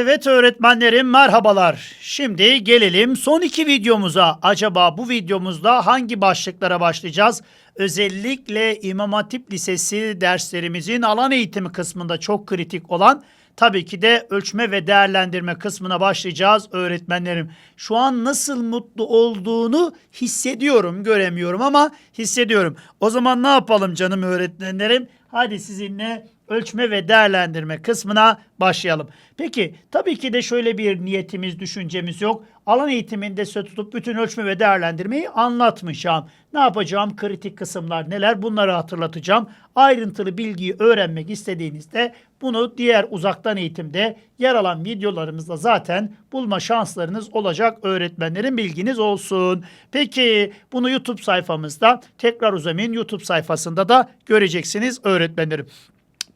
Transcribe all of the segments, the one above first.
Evet öğretmenlerim merhabalar. Şimdi gelelim son iki videomuza. Acaba bu videomuzda hangi başlıklara başlayacağız? Özellikle İmam Hatip Lisesi derslerimizin alan eğitimi kısmında çok kritik olan tabii ki de ölçme ve değerlendirme kısmına başlayacağız öğretmenlerim. Şu an nasıl mutlu olduğunu hissediyorum, göremiyorum ama hissediyorum. O zaman ne yapalım canım öğretmenlerim? Hadi sizinle ölçme ve değerlendirme kısmına başlayalım. Peki tabii ki de şöyle bir niyetimiz, düşüncemiz yok. Alan eğitiminde söz tutup bütün ölçme ve değerlendirmeyi anlatmayacağım. Ne yapacağım? Kritik kısımlar neler? Bunları hatırlatacağım. Ayrıntılı bilgiyi öğrenmek istediğinizde bunu diğer uzaktan eğitimde yer alan videolarımızda zaten bulma şanslarınız olacak öğretmenlerin bilginiz olsun. Peki bunu YouTube sayfamızda tekrar uzamayın YouTube sayfasında da göreceksiniz öğretmenlerim.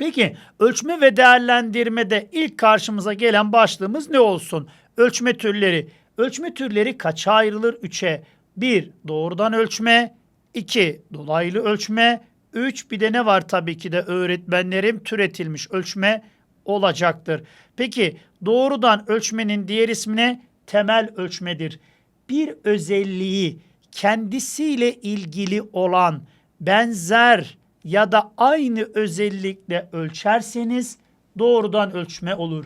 Peki ölçme ve değerlendirmede ilk karşımıza gelen başlığımız ne olsun? Ölçme türleri. Ölçme türleri kaça ayrılır? 3'e. 1. Doğrudan ölçme. 2. Dolaylı ölçme. 3. Bir de ne var tabii ki de öğretmenlerim? Türetilmiş ölçme olacaktır. Peki doğrudan ölçmenin diğer ismi ne? Temel ölçmedir. Bir özelliği kendisiyle ilgili olan benzer ya da aynı özellikle ölçerseniz doğrudan ölçme olur.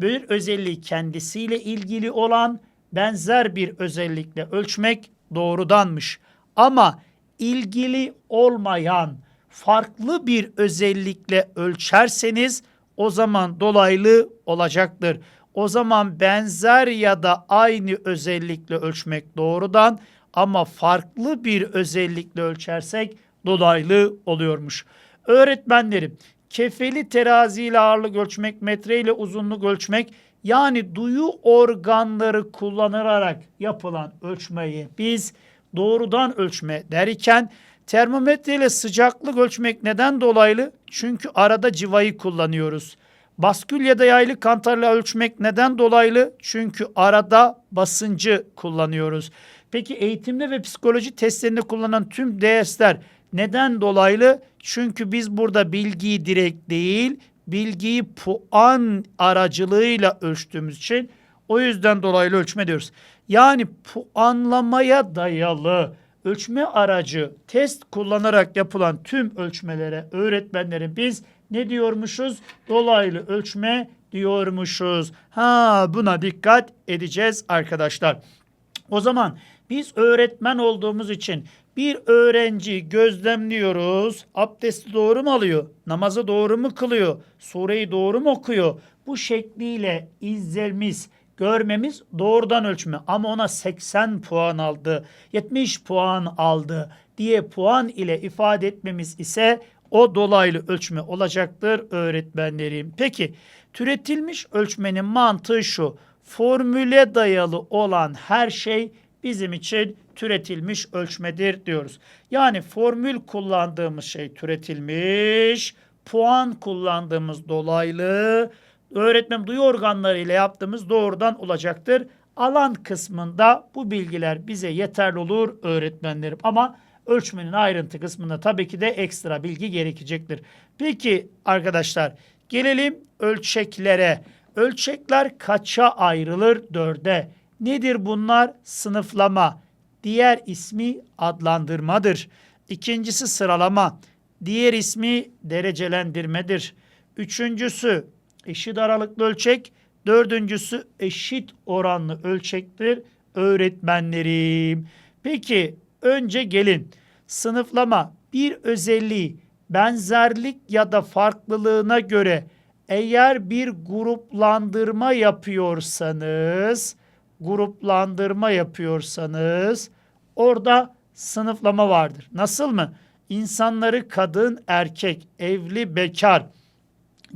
Bir özelliği kendisiyle ilgili olan benzer bir özellikle ölçmek doğrudanmış. Ama ilgili olmayan farklı bir özellikle ölçerseniz o zaman dolaylı olacaktır. O zaman benzer ya da aynı özellikle ölçmek doğrudan ama farklı bir özellikle ölçersek dolaylı oluyormuş. Öğretmenlerim kefeli teraziyle ağırlık ölçmek, metreyle uzunluk ölçmek yani duyu organları kullanılarak yapılan ölçmeyi biz doğrudan ölçme derken termometre ile sıcaklık ölçmek neden dolaylı? Çünkü arada civayı kullanıyoruz. Baskül ya da yaylı kantarla ölçmek neden dolaylı? Çünkü arada basıncı kullanıyoruz. Peki eğitimde ve psikoloji testlerinde kullanılan tüm dersler neden dolaylı? Çünkü biz burada bilgiyi direkt değil, bilgiyi puan aracılığıyla ölçtüğümüz için o yüzden dolaylı ölçme diyoruz. Yani puanlamaya dayalı ölçme aracı test kullanarak yapılan tüm ölçmelere öğretmenlerin biz ne diyormuşuz? Dolaylı ölçme diyormuşuz. Ha buna dikkat edeceğiz arkadaşlar. O zaman biz öğretmen olduğumuz için bir öğrenci gözlemliyoruz. Abdesti doğru mu alıyor? Namazı doğru mu kılıyor? Sureyi doğru mu okuyor? Bu şekliyle izlememiz, görmemiz doğrudan ölçme. Ama ona 80 puan aldı, 70 puan aldı diye puan ile ifade etmemiz ise o dolaylı ölçme olacaktır öğretmenlerim. Peki türetilmiş ölçmenin mantığı şu. Formüle dayalı olan her şey bizim için türetilmiş ölçmedir diyoruz. Yani formül kullandığımız şey türetilmiş, puan kullandığımız dolaylı, öğretmen duyu organları ile yaptığımız doğrudan olacaktır. Alan kısmında bu bilgiler bize yeterli olur öğretmenlerim. Ama ölçmenin ayrıntı kısmında tabii ki de ekstra bilgi gerekecektir. Peki arkadaşlar gelelim ölçeklere. Ölçekler kaça ayrılır? Dörde. Nedir bunlar? Sınıflama. Diğer ismi adlandırmadır. İkincisi sıralama. Diğer ismi derecelendirmedir. Üçüncüsü eşit aralıklı ölçek. Dördüncüsü eşit oranlı ölçektir öğretmenlerim. Peki önce gelin sınıflama bir özelliği benzerlik ya da farklılığına göre eğer bir gruplandırma yapıyorsanız gruplandırma yapıyorsanız orada sınıflama vardır. Nasıl mı? İnsanları kadın, erkek, evli, bekar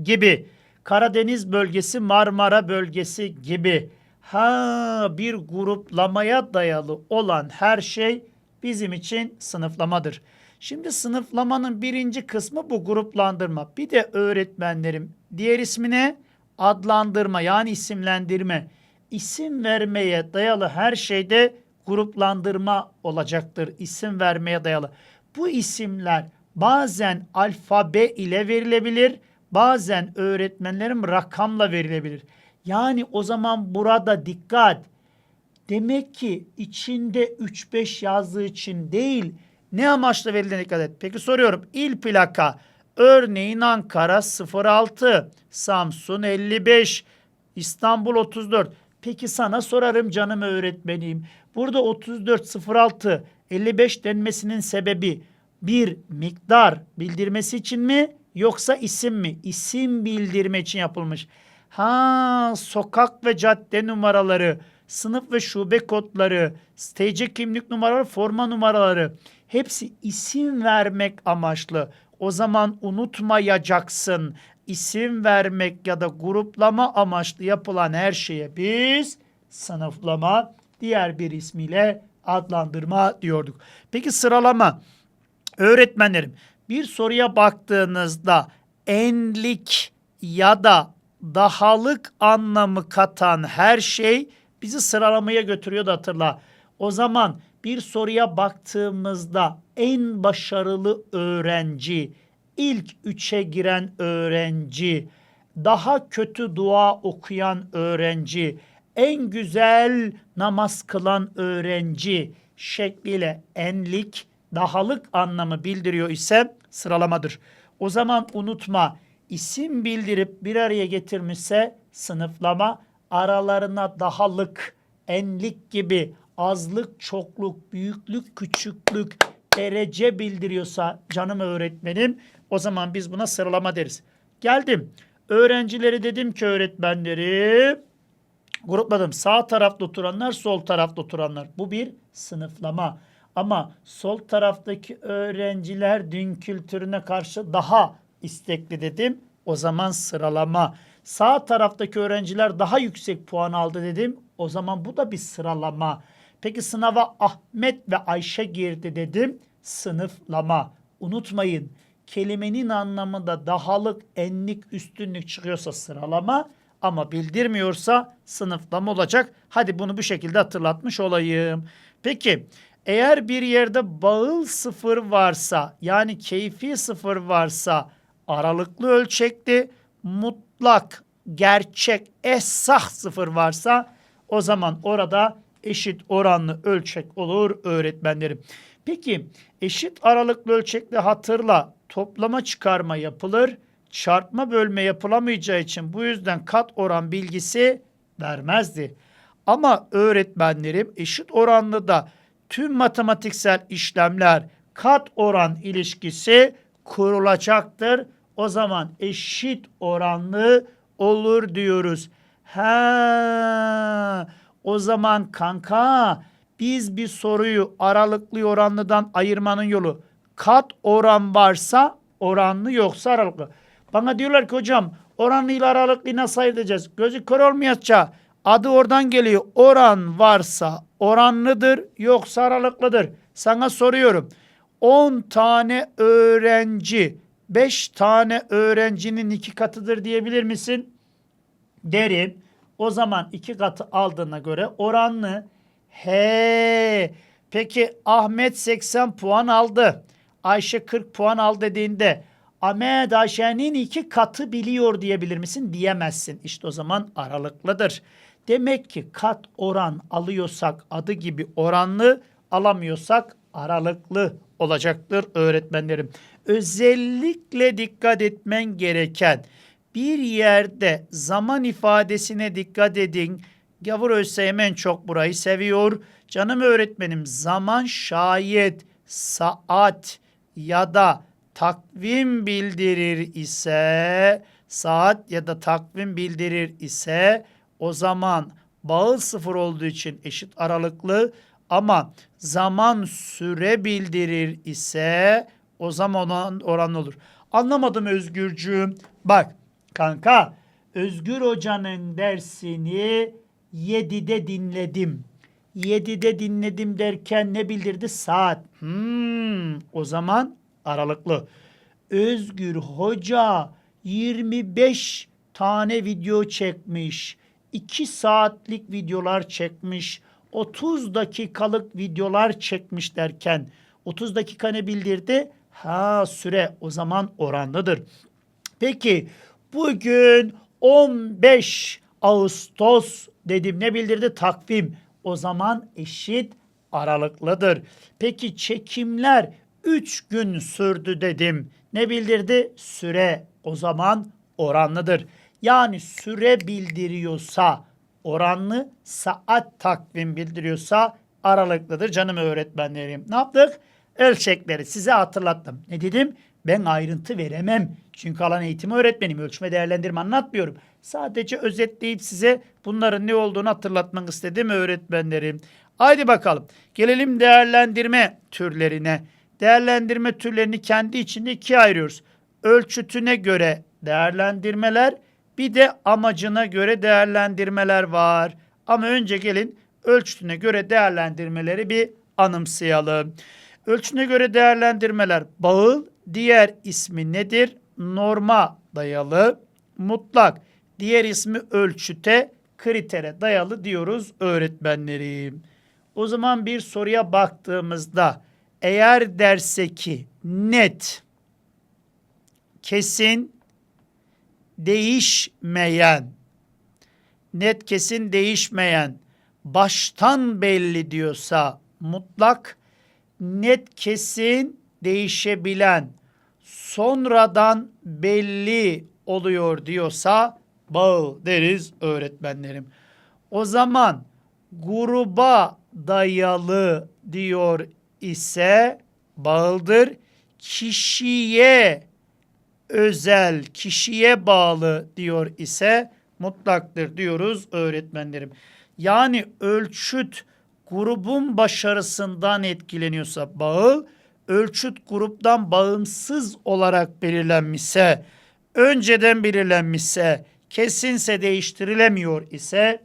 gibi Karadeniz bölgesi, Marmara bölgesi gibi ha bir gruplamaya dayalı olan her şey bizim için sınıflamadır. Şimdi sınıflamanın birinci kısmı bu gruplandırma. Bir de öğretmenlerim diğer ismine adlandırma yani isimlendirme. İsim vermeye dayalı her şeyde gruplandırma olacaktır. İsim vermeye dayalı. Bu isimler bazen alfabe ile verilebilir, bazen öğretmenlerim rakamla verilebilir. Yani o zaman burada dikkat. Demek ki içinde 3-5 yazdığı için değil ne amaçla verildiğine dikkat et. Peki soruyorum il plaka örneğin Ankara 06, Samsun 55, İstanbul 34. Peki sana sorarım canım öğretmenim. Burada 34, 06, 55 denmesinin sebebi bir miktar bildirmesi için mi yoksa isim mi? İsim bildirme için yapılmış. Ha sokak ve cadde numaraları, sınıf ve şube kodları, TC kimlik numaraları, forma numaraları hepsi isim vermek amaçlı. O zaman unutmayacaksın. İsim vermek ya da gruplama amaçlı yapılan her şeye biz sınıflama, diğer bir ismiyle adlandırma diyorduk. Peki sıralama. Öğretmenlerim bir soruya baktığınızda enlik ya da dahalık anlamı katan her şey bizi sıralamaya götürüyor da hatırla. O zaman bir soruya baktığımızda en başarılı öğrenci, ilk üçe giren öğrenci, daha kötü dua okuyan öğrenci, en güzel namaz kılan öğrenci şekliyle enlik, dahalık anlamı bildiriyor ise sıralamadır. O zaman unutma isim bildirip bir araya getirmişse sınıflama aralarına dahalık, enlik gibi azlık, çokluk, büyüklük, küçüklük, derece bildiriyorsa canım öğretmenim o zaman biz buna sıralama deriz. Geldim. Öğrencileri dedim ki öğretmenleri grupladım. Sağ tarafta oturanlar, sol tarafta oturanlar. Bu bir sınıflama. Ama sol taraftaki öğrenciler din kültürüne karşı daha istekli dedim. O zaman sıralama. Sağ taraftaki öğrenciler daha yüksek puan aldı dedim. O zaman bu da bir sıralama. Peki sınava Ahmet ve Ayşe girdi dedim. Sınıflama. Unutmayın kelimenin anlamında dahalık, enlik, üstünlük çıkıyorsa sıralama ama bildirmiyorsa sınıflama olacak. Hadi bunu bu şekilde hatırlatmış olayım. Peki eğer bir yerde bağıl sıfır varsa yani keyfi sıfır varsa aralıklı ölçekli mutlak gerçek esah sıfır varsa o zaman orada eşit oranlı ölçek olur öğretmenlerim. Peki eşit aralıklı ölçekli hatırla toplama çıkarma yapılır. Çarpma bölme yapılamayacağı için bu yüzden kat oran bilgisi vermezdi. Ama öğretmenlerim eşit oranlı da tüm matematiksel işlemler kat oran ilişkisi kurulacaktır. O zaman eşit oranlı olur diyoruz. Ha, o zaman kanka biz bir soruyu aralıklı oranlıdan ayırmanın yolu kat oran varsa oranlı yoksa aralıklı. Bana diyorlar ki hocam oranlı ile aralıklı nasıl ayıracağız? Gözü kör olmayacak. Adı oradan geliyor. Oran varsa oranlıdır yoksa aralıklıdır. Sana soruyorum. 10 tane öğrenci 5 tane öğrencinin iki katıdır diyebilir misin? Derim. O zaman iki katı aldığına göre oranlı. He. Peki Ahmet 80 puan aldı. Ayşe 40 puan al dediğinde Ahmet Ayşe'nin iki katı biliyor diyebilir misin? Diyemezsin. İşte o zaman aralıklıdır. Demek ki kat oran alıyorsak adı gibi oranlı alamıyorsak aralıklı olacaktır öğretmenlerim. Özellikle dikkat etmen gereken bir yerde zaman ifadesine dikkat edin. Gavur Özseymen çok burayı seviyor. Canım öğretmenim zaman şayet saat ya da takvim bildirir ise saat ya da takvim bildirir ise o zaman bağıl sıfır olduğu için eşit aralıklı ama zaman süre bildirir ise o zaman oran olur. Anlamadım Özgürcüğüm. Bak kanka Özgür Hoca'nın dersini 7'de dinledim. 7'de dinledim derken ne bildirdi? Saat. Hmm, o zaman aralıklı. Özgür Hoca 25 tane video çekmiş. 2 saatlik videolar çekmiş. 30 dakikalık videolar çekmiş derken 30 dakika ne bildirdi? Ha süre o zaman oranlıdır. Peki bugün 15 Ağustos dedim. Ne bildirdi? Takvim. O zaman eşit aralıklıdır. Peki çekimler 3 gün sürdü dedim. Ne bildirdi? Süre. O zaman oranlıdır. Yani süre bildiriyorsa oranlı, saat takvim bildiriyorsa aralıklıdır canım öğretmenlerim. Ne yaptık? Ölçekleri size hatırlattım. Ne dedim? Ben ayrıntı veremem. Çünkü alan eğitimi öğretmenim. Ölçme değerlendirme anlatmıyorum. Sadece özetleyip size bunların ne olduğunu hatırlatmak istedim öğretmenlerim. Haydi bakalım. Gelelim değerlendirme türlerine. Değerlendirme türlerini kendi içinde ikiye ayırıyoruz. Ölçütüne göre değerlendirmeler, bir de amacına göre değerlendirmeler var. Ama önce gelin ölçütüne göre değerlendirmeleri bir anımsayalım. Ölçüne göre değerlendirmeler bağıl, diğer ismi nedir? Norma dayalı, mutlak, diğer ismi ölçüte, kritere dayalı diyoruz öğretmenlerim. O zaman bir soruya baktığımızda eğer derse ki net, kesin, değişmeyen, net kesin değişmeyen, baştan belli diyorsa mutlak, net kesin değişebilen, sonradan belli oluyor diyorsa bağıl deriz öğretmenlerim. O zaman gruba dayalı diyor ise bağıldır. Kişiye özel, kişiye bağlı diyor ise mutlaktır diyoruz öğretmenlerim. Yani ölçüt grubun başarısından etkileniyorsa bağıl, ölçüt gruptan bağımsız olarak belirlenmişse, önceden belirlenmişse, kesinse değiştirilemiyor ise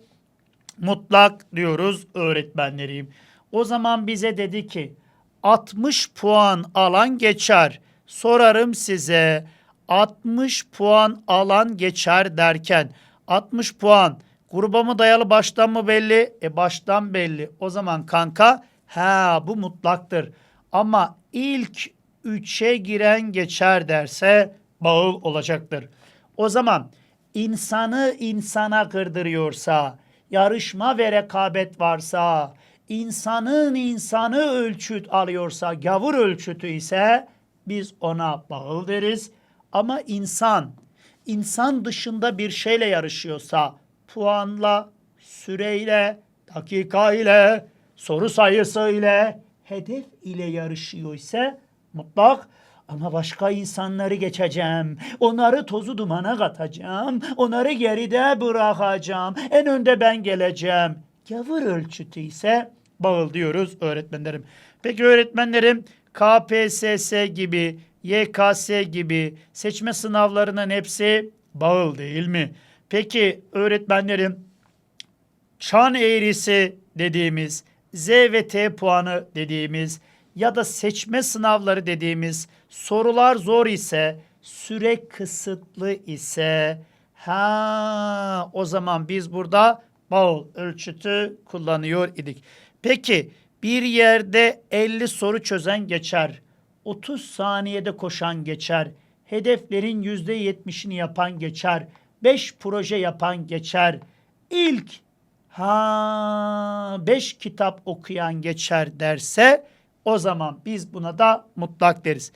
mutlak diyoruz öğretmenlerim. O zaman bize dedi ki 60 puan alan geçer. Sorarım size 60 puan alan geçer derken 60 puan gruba mı dayalı baştan mı belli? E baştan belli. O zaman kanka ha bu mutlaktır. Ama ilk 3'e giren geçer derse bağıl olacaktır. O zaman insanı insana kırdırıyorsa, yarışma ve rekabet varsa, insanın insanı ölçüt alıyorsa, gavur ölçütü ise biz ona bağıl deriz. Ama insan, insan dışında bir şeyle yarışıyorsa, puanla, süreyle, dakika ile, soru sayısı ile, hedef ile yarışıyor ise mutlak ama başka insanları geçeceğim. Onları tozu dumana katacağım. Onları geride bırakacağım. En önde ben geleceğim. Gavur ölçütü ise bağıl diyoruz öğretmenlerim. Peki öğretmenlerim KPSS gibi, YKS gibi seçme sınavlarının hepsi bağıl değil mi? Peki öğretmenlerim çan eğrisi dediğimiz, Z ve T puanı dediğimiz ya da seçme sınavları dediğimiz sorular zor ise, süre kısıtlı ise ha o zaman biz burada bağıl ölçütü kullanıyor idik. Peki bir yerde 50 soru çözen geçer. 30 saniyede koşan geçer. Hedeflerin %70'ini yapan geçer. 5 proje yapan geçer. İlk ha 5 kitap okuyan geçer derse o zaman biz buna da mutlak deriz.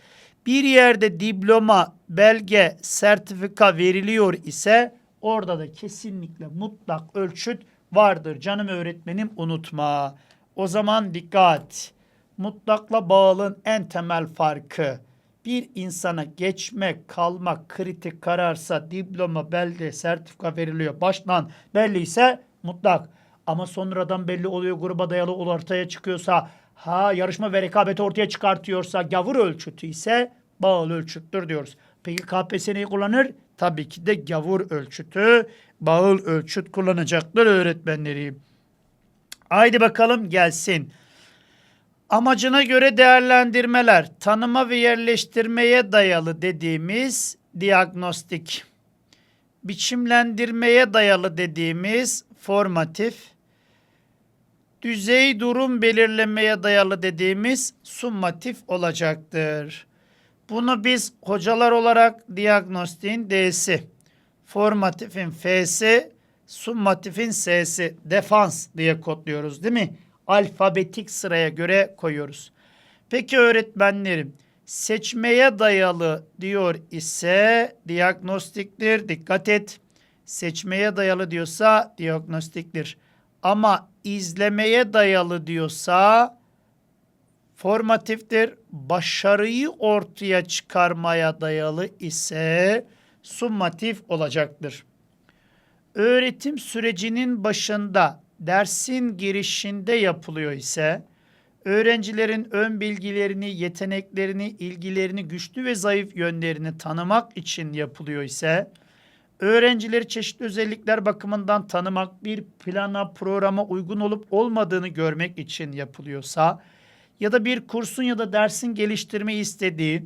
Bir yerde diploma, belge, sertifika veriliyor ise orada da kesinlikle mutlak ölçüt vardır. Canım öğretmenim unutma. O zaman dikkat. Mutlakla bağlın en temel farkı bir insana geçmek, kalmak kritik kararsa diploma, belge, sertifika veriliyor. Baştan belli ise mutlak. Ama sonradan belli oluyor gruba dayalı ortaya çıkıyorsa ha yarışma ve rekabeti ortaya çıkartıyorsa gavur ölçütü ise bağlı ölçüttür diyoruz. Peki KPSS neyi kullanır? Tabii ki de gavur ölçütü, bağıl ölçüt kullanacaktır öğretmenleri. Haydi bakalım gelsin. Amacına göre değerlendirmeler, tanıma ve yerleştirmeye dayalı dediğimiz diagnostik, biçimlendirmeye dayalı dediğimiz formatif, düzey durum belirlemeye dayalı dediğimiz summatif olacaktır. Bunu biz hocalar olarak diagnostiğin D'si, formatifin F'si, Summatifin S'si defans diye kodluyoruz değil mi? Alfabetik sıraya göre koyuyoruz. Peki öğretmenlerim seçmeye dayalı diyor ise diagnostiktir. Dikkat et. Seçmeye dayalı diyorsa diagnostiktir. Ama izlemeye dayalı diyorsa formatiftir. Başarıyı ortaya çıkarmaya dayalı ise summatif olacaktır. Öğretim sürecinin başında dersin girişinde yapılıyor ise öğrencilerin ön bilgilerini, yeteneklerini, ilgilerini, güçlü ve zayıf yönlerini tanımak için yapılıyor ise öğrencileri çeşitli özellikler bakımından tanımak, bir plana, programa uygun olup olmadığını görmek için yapılıyorsa ya da bir kursun ya da dersin geliştirmeyi istediği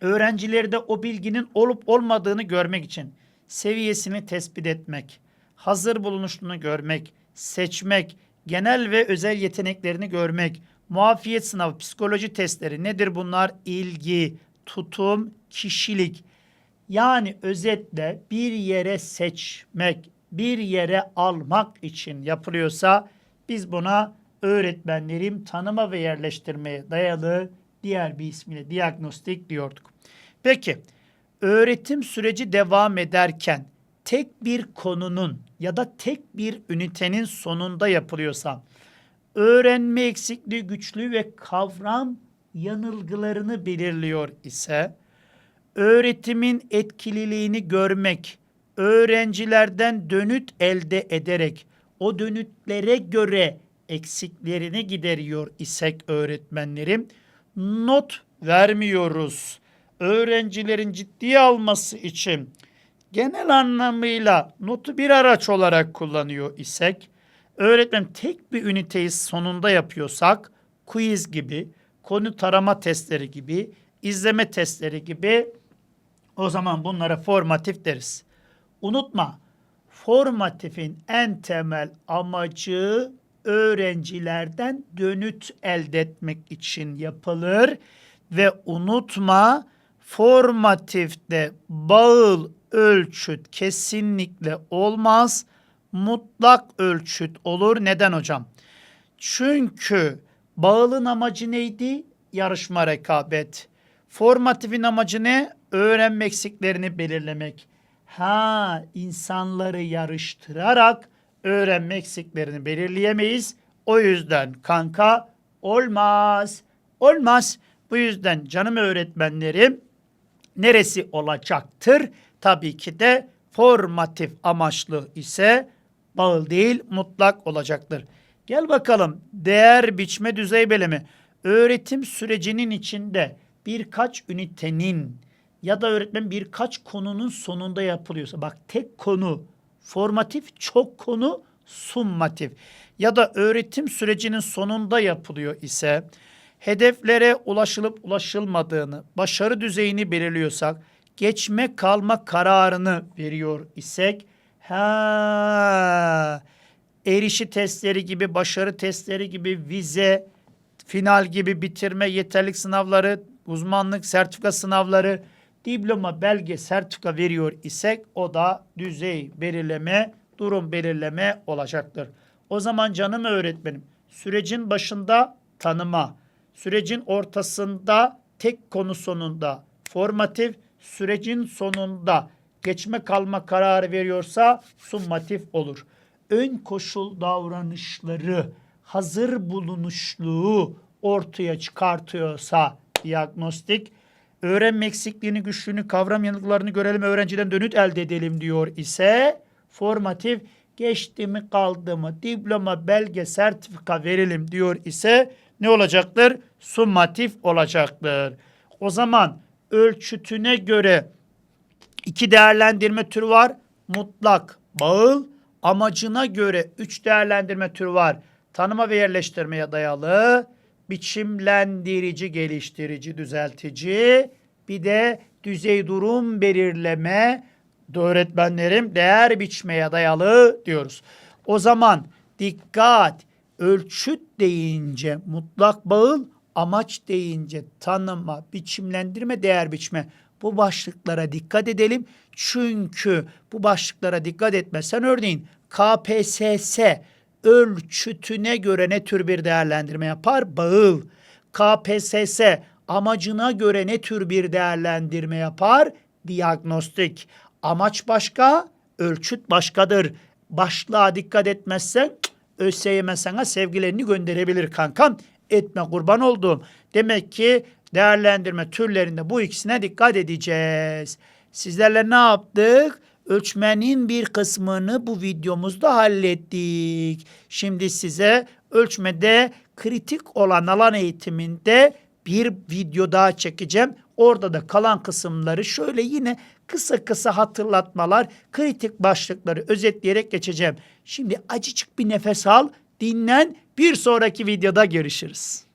öğrencileri de o bilginin olup olmadığını görmek için seviyesini tespit etmek, hazır bulunuşunu görmek, seçmek, genel ve özel yeteneklerini görmek, muafiyet sınavı, psikoloji testleri nedir bunlar? İlgi, tutum, kişilik. Yani özetle bir yere seçmek, bir yere almak için yapılıyorsa biz buna öğretmenlerim tanıma ve yerleştirmeye dayalı diğer bir ismiyle diagnostik diyorduk. Peki öğretim süreci devam ederken tek bir konunun ya da tek bir ünitenin sonunda yapılıyorsa öğrenme eksikliği güçlüğü ve kavram yanılgılarını belirliyor ise öğretimin etkililiğini görmek, öğrencilerden dönüt elde ederek o dönütlere göre eksiklerini gideriyor isek öğretmenlerim not vermiyoruz. Öğrencilerin ciddiye alması için genel anlamıyla notu bir araç olarak kullanıyor isek öğretmen tek bir üniteyi sonunda yapıyorsak quiz gibi, konu tarama testleri gibi, izleme testleri gibi o zaman bunlara formatif deriz. Unutma, formatifin en temel amacı öğrencilerden dönüt elde etmek için yapılır ve unutma formatifte bağıl ölçüt kesinlikle olmaz. Mutlak ölçüt olur. Neden hocam? Çünkü bağılın amacı neydi? Yarışma rekabet. Formatifin amacı ne? Öğrenme eksiklerini belirlemek. Ha insanları yarıştırarak öğrenme eksiklerini belirleyemeyiz. O yüzden kanka olmaz. Olmaz. Bu yüzden canım öğretmenlerim neresi olacaktır? Tabii ki de formatif amaçlı ise bağıl değil mutlak olacaktır. Gel bakalım değer biçme düzey belimi. Öğretim sürecinin içinde birkaç ünitenin ya da öğretmen birkaç konunun sonunda yapılıyorsa bak tek konu formatif çok konu summatif. Ya da öğretim sürecinin sonunda yapılıyor ise hedeflere ulaşılıp ulaşılmadığını, başarı düzeyini belirliyorsak, geçme kalma kararını veriyor isek, ha erişi testleri gibi, başarı testleri gibi, vize, final gibi bitirme, yeterlik sınavları, uzmanlık, sertifika sınavları, diploma, belge, sertifika veriyor isek o da düzey belirleme, durum belirleme olacaktır. O zaman canım öğretmenim sürecin başında tanıma, sürecin ortasında tek konu sonunda formatif, sürecin sonunda geçme kalma kararı veriyorsa summatif olur. Ön koşul davranışları, hazır bulunuşluğu ortaya çıkartıyorsa diagnostik, öğrenme eksikliğini, güçlüğünü, kavram yanılgılarını görelim, öğrenciden dönüt elde edelim diyor ise formatif geçti mi kaldı mı diploma, belge, sertifika verelim diyor ise ne olacaktır? Summatif olacaktır. O zaman ölçütüne göre iki değerlendirme türü var. Mutlak, bağıl, amacına göre üç değerlendirme türü var. Tanıma ve yerleştirmeye dayalı, biçimlendirici, geliştirici, düzeltici, bir de düzey durum belirleme, öğretmenlerim değer biçmeye dayalı diyoruz. O zaman dikkat, ölçüt deyince mutlak bağıl, amaç deyince tanıma, biçimlendirme, değer biçme. Bu başlıklara dikkat edelim. Çünkü bu başlıklara dikkat etmezsen örneğin KPSS ölçütüne göre ne tür bir değerlendirme yapar? Bağıl. KPSS amacına göre ne tür bir değerlendirme yapar? Diagnostik. Amaç başka, ölçüt başkadır. Başlığa dikkat etmezsen ÖSYM sana sevgilerini gönderebilir kankam. Etme kurban olduğum. Demek ki değerlendirme türlerinde bu ikisine dikkat edeceğiz. Sizlerle ne yaptık? Ölçmenin bir kısmını bu videomuzda hallettik. Şimdi size ölçmede kritik olan alan eğitiminde bir video daha çekeceğim. Orada da kalan kısımları şöyle yine kısa kısa hatırlatmalar, kritik başlıkları özetleyerek geçeceğim. Şimdi acıcık bir nefes al, dinlen. Bir sonraki videoda görüşürüz.